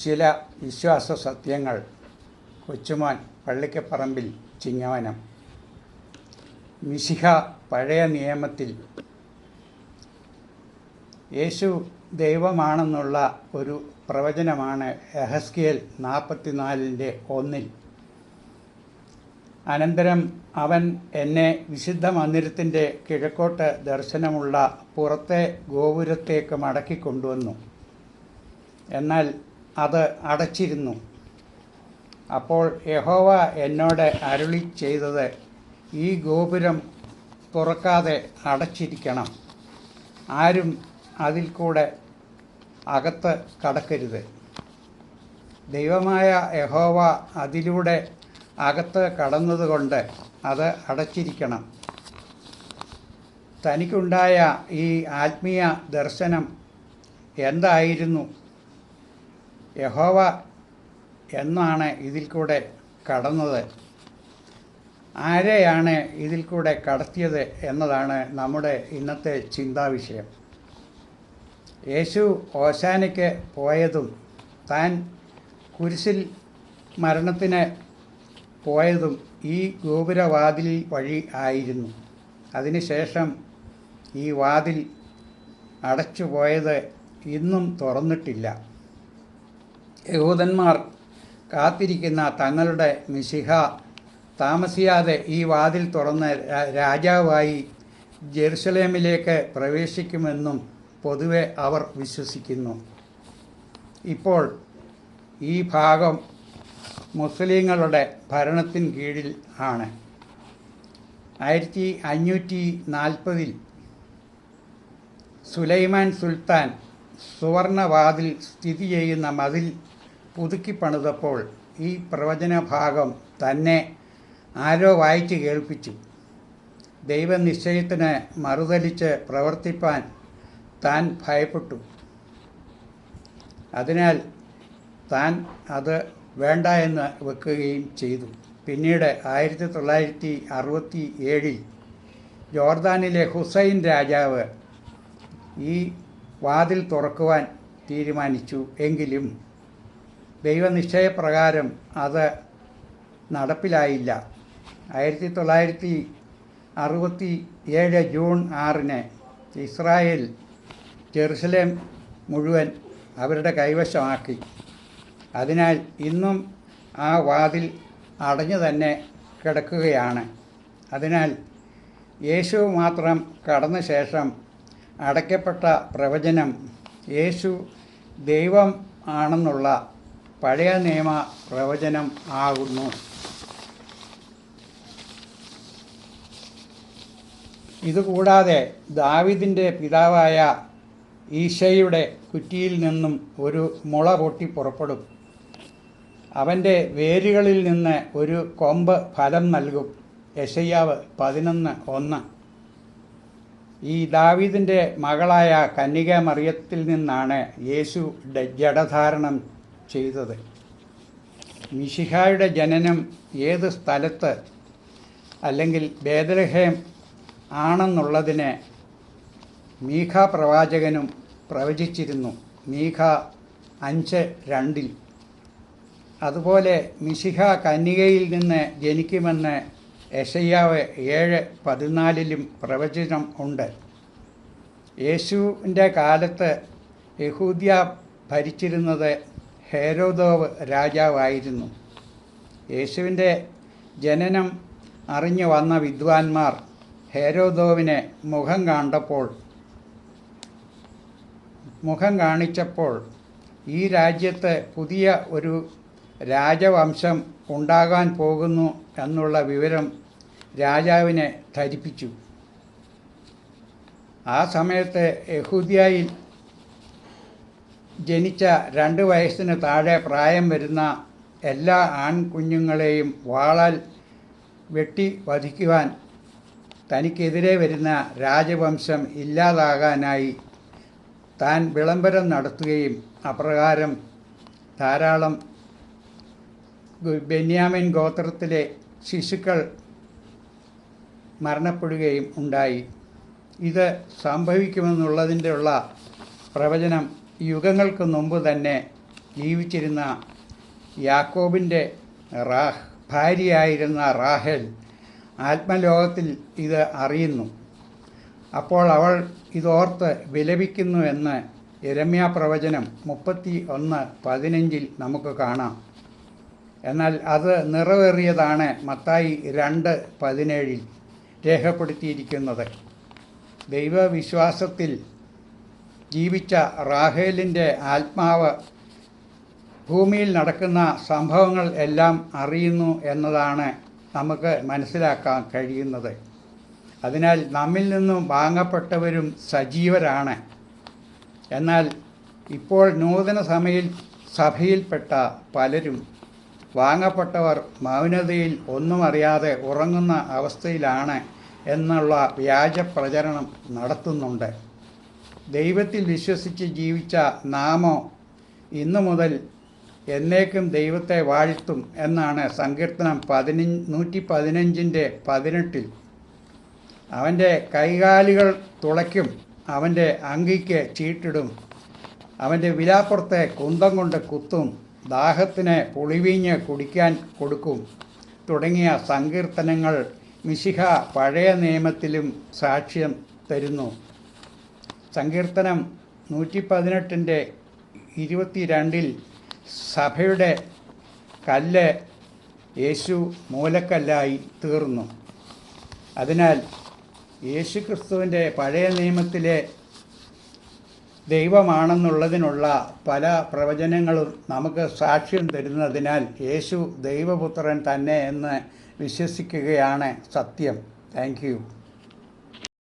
ചില വിശ്വാസ സത്യങ്ങൾ കൊച്ചുമാൻ പള്ളിക്കപ്പറമ്പിൽ ചിങ്ങവനം. മിശിഹ പഴയ നിയമത്തിൽ യേശു ദൈവമാണെന്നുള്ള ഒരു പ്രവചനമാണ് എഹസ്കിയൽ നാൽപ്പത്തിനാലിന്റെ ഒന്നിൽ. അനന്തരം അവൻ എന്നെ വിശുദ്ധ മന്ദിരത്തിന്റെ കിഴക്കോട്ട് ദർശനമുള്ള പുറത്തെ ഗോപുരത്തേക്ക് മടക്കിക്കൊണ്ടുവന്നു എന്നാൽ അത് അടച്ചിരുന്നു. അപ്പോൾ യഹോവ എന്നോട് അരുളി ചെയ്തത് ഈ ഗോപുരം തുറക്കാതെ അടച്ചിരിക്കണം. ആരും അതിൽ കൂടെ അകത്ത് കടക്കരുത്. ദൈവമായ യഹോവ അതിലൂടെ അകത്ത് കടന്നതുകൊണ്ട് അത് അടച്ചിരിക്കണം. തനിക്കുണ്ടായ ഈ ആത്മീയ ദർശനം എന്തായിരുന്നു? യഹോവ എന്നാണ് ഇതിൽ കൂടെ കടന്നത്. ആരെയാണ് ഇതിൽ കൂടെ കടത്തിയത് എന്നതാണ് നമ്മുടെ ഇന്നത്തെ ചിന്താവിഷയം യേശു ഓശാനയ്ക്ക് പോയതും താൻ കുരിശിൽ മരണത്തിന് പോയതും ഈ ഗോപുരവാതിൽ വഴി ആയിരുന്നു. അതിനുശേഷം ഈ വാതിൽ അടച്ചു പോയത് ഇന്നും തുറന്നിട്ടില്ല. യഹൂദന്മാർ കാത്തിരിക്കുന്ന തങ്ങളുടെ മിശിഹ താമസിയാതെ ഈ വാതിൽ തുറന്ന് രാജാവായി ജെറുസലേമിലേക്ക് പ്രവേശിക്കുമെന്നും പൊതുവെ അവർ വിശ്വസിക്കുന്നു. ഇപ്പോൾ ഈ ഭാഗം മുസ്ലിങ്ങളുടെ ഭരണത്തിന് കീഴിൽ ആണ്. ആയിരത്തി അഞ്ഞൂറ്റി നാൽപ്പതിൽ സുലൈമാൻ സുൽത്താൻ സുവർണവാതിൽ സ്ഥിതി ചെയ്യുന്ന മതിൽ പുതുക്കി പണിതപ്പോൾ ഈ പ്രവചന ഭാഗം തന്നെ ആരോ വായിച്ച് കേൾപ്പിച്ചു. ദൈവനിശ്ചയത്തിന് മറുതലിച്ച് പ്രവർത്തിപ്പാൻ താൻ ഭയപ്പെട്ടു. അതിനാൽ താൻ അത് വേണ്ട എന്ന് വെക്കുകയും ചെയ്തു. പിന്നീട് ആയിരത്തി തൊള്ളായിരത്തി അറുപത്തി ഏഴിൽ ജോർദാനിലെ ഹുസൈൻ രാജാവ് ഈ വാതിൽ തുറക്കുവാൻ തീരുമാനിച്ചു. എങ്കിലും ദൈവനിശ്ചയപ്രകാരം അത് നടപ്പിലായില്ല. ആയിരത്തി തൊള്ളായിരത്തി അറുപത്തി ഏഴ് ജൂൺ ആറിന് ഇസ്രായേൽ ജെറുസലേം മുഴുവൻ അവരുടെ കൈവശമാക്കി. അതിനാൽ ഇന്നും ആ വാതിൽ അടഞ്ഞു തന്നെ കിടക്കുകയാണ്. അതിനാൽ യേശു മാത്രം കടന്ന ശേഷം അടയ്ക്കപ്പെട്ട പ്രവചനം യേശു ദൈവം ആണെന്നുള്ള പഴയ നിയമ പ്രവചനം ആകുന്നു. ഇതുകൂടാതെ ദാവിദിന്റെ പിതാവായ ഈശയുടെ കുറ്റിയിൽ നിന്നും ഒരു മുള പൊട്ടി പുറപ്പെടും. അവന്റെ വേരുകളിൽ നിന്ന് ഒരു കൊമ്പ് ഫലം നൽകും. യശയ്യാവ് പതിനൊന്ന് ഒന്ന്. ഈ ദാവീദിന്റെ മകളായ കന്യക മറിയത്തിൽ നിന്നാണ് യേശു ജഡധാരണം ചെയ്തത്. മിശിഹായുടെ ജനനം ഏത് സ്ഥലത്ത് അല്ലെങ്കിൽ ബേദലഹേം ആണെന്നുള്ളതിനെ മീഖ പ്രവാചകനും പ്രവചിച്ചിരുന്നു. മീഖ അഞ്ച് രണ്ടിൽ. അതുപോലെ മിശിഹ കന്നികയിൽ നിന്ന് ജനിക്കുമെന്ന് യശയ്യാവ് ഏഴ് പതിനാലിലും പ്രവചനം ഉണ്ട്. യേശുവിന്റെ കാലത്ത് യഹൂദ്യ ഭരിച്ചിരുന്നത് ഹേരോദോവ് രാജാവായിരുന്നു. യേശുവിന്റെ ജനനം അറിഞ്ഞു വന്ന വിദ്വാൻമാർ ഹേരോദോവിനെ മുഖം കണ്ടപ്പോൾ മുഖം കാണിച്ചപ്പോൾ ഈ രാജ്യത്ത് പുതിയ ഒരു രാജവംശം ഉണ്ടാകാൻ പോകുന്നു എന്നുള്ള വിവരം രാജാവിനെ ധരിപ്പിച്ചു. ആ സമയത്ത് യഹൂദ്യയിൽ ജനിച്ച രണ്ട് വയസ്സിന് താഴെ പ്രായം വരുന്ന എല്ലാ ആൺകുഞ്ഞുങ്ങളെയും വാളാൽ വെട്ടി വധിക്കുവാൻ തനിക്കെതിരെ വരുന്ന രാജവംശം ഇല്ലാതാകാനായി താൻ വിളംബരം നടത്തുകയും അപ്രകാരം ധാരാളം ബെന്യാമിൻ ഗോത്രത്തിലെ ശിശുക്കൾ മരണപ്പെടുകയും ഉണ്ടായി. ഇത് സംഭവിക്കുമെന്നുള്ളതിന്റെ ഉള്ള പ്രവചനം യുഗങ്ങൾക്ക് മുമ്പ് തന്നെ ജീവിച്ചിരുന്ന യാക്കോബിന്റെ റാഹ് ഭാര്യയായിരുന്ന റാഹേൽ ആത്മലോകത്തിൽ ഇത് അറിയുന്നു. അപ്പോൾ അവൾ ഇതോർത്ത് വിലപിക്കുന്നു എന്ന് യരമ്യ പ്രവചനം മുപ്പത്തി ഒന്ന് പതിനഞ്ചിൽ നമുക്ക് കാണാം. എന്നാൽ അത് നിറവേറിയതാണ് മത്തായി രണ്ട് പതിനേഴിൽ രേഖപ്പെടുത്തിയിരിക്കുന്നത്. ദൈവവിശ്വാസത്തിൽ ജീവിച്ച റാഹേലിന്റെ ആത്മാവ് ഭൂമിയിൽ നടക്കുന്ന സംഭവങ്ങൾ എല്ലാം അറിയുന്നു എന്നതാണ് നമുക്ക് മനസ്സിലാക്കാൻ കഴിയുന്നത്. അതിനാൽ നമ്മിൽ നിന്നും വാങ്ങപ്പെട്ടവരും സജീവരാണ്. എന്നാൽ ഇപ്പോൾ നൂതന സമയിൽ സഭയിൽപ്പെട്ട പലരും വാങ്ങപ്പെട്ടവർ മൗനതയിൽ ഒന്നും അറിയാതെ ഉറങ്ങുന്ന അവസ്ഥയിലാണ് എന്നുള്ള വ്യാജ പ്രചരണം നടത്തുന്നുണ്ട്. ദൈവത്തിൽ വിശ്വസിച്ച് ജീവിച്ച നാമോ ഇന്നു മുതൽ എന്നേക്കും ദൈവത്തെ വാഴ്ത്തും എന്നാണ് സങ്കീർത്തനം പതിന നൂറ്റി പതിനഞ്ചിന്റെ പതിനെട്ടിൽ. അവന്റെ കൈകാലുകൾ തുളയ്ക്കും അവന്റെ അങ്കിക്ക് ചീട്ടിടും അവന്റെ വിലാപ്പുറത്തെ കുന്തം കൊണ്ട് കുത്തും ദാഹത്തിന് പുളിവീഞ്ഞ് കുടിക്കാൻ കൊടുക്കും തുടങ്ങിയ സങ്കീർത്തനങ്ങൾ മിശിഹ പഴയ നിയമത്തിലും സാക്ഷ്യം തരുന്നു. സങ്കീർത്തനം നൂറ്റി പതിനെട്ടിന്റെ ഇരുപത്തിരണ്ടിൽ സഭയുടെ കല്ല് യേശു മൂലക്കല്ലായി തീർന്നു. അതിനാൽ യേശു ക്രിസ്തുവിന്റെ പഴയ നിയമത്തിലെ ദൈവമാണെന്നുള്ളതിനുള്ള പല പ്രവചനങ്ങളും നമുക്ക് സാക്ഷ്യം തരുന്നതിനാൽ യേശു ദൈവപുത്രൻ തന്നെ എന്ന് വിശ്വസിക്കുകയാണ് സത്യം. താങ്ക്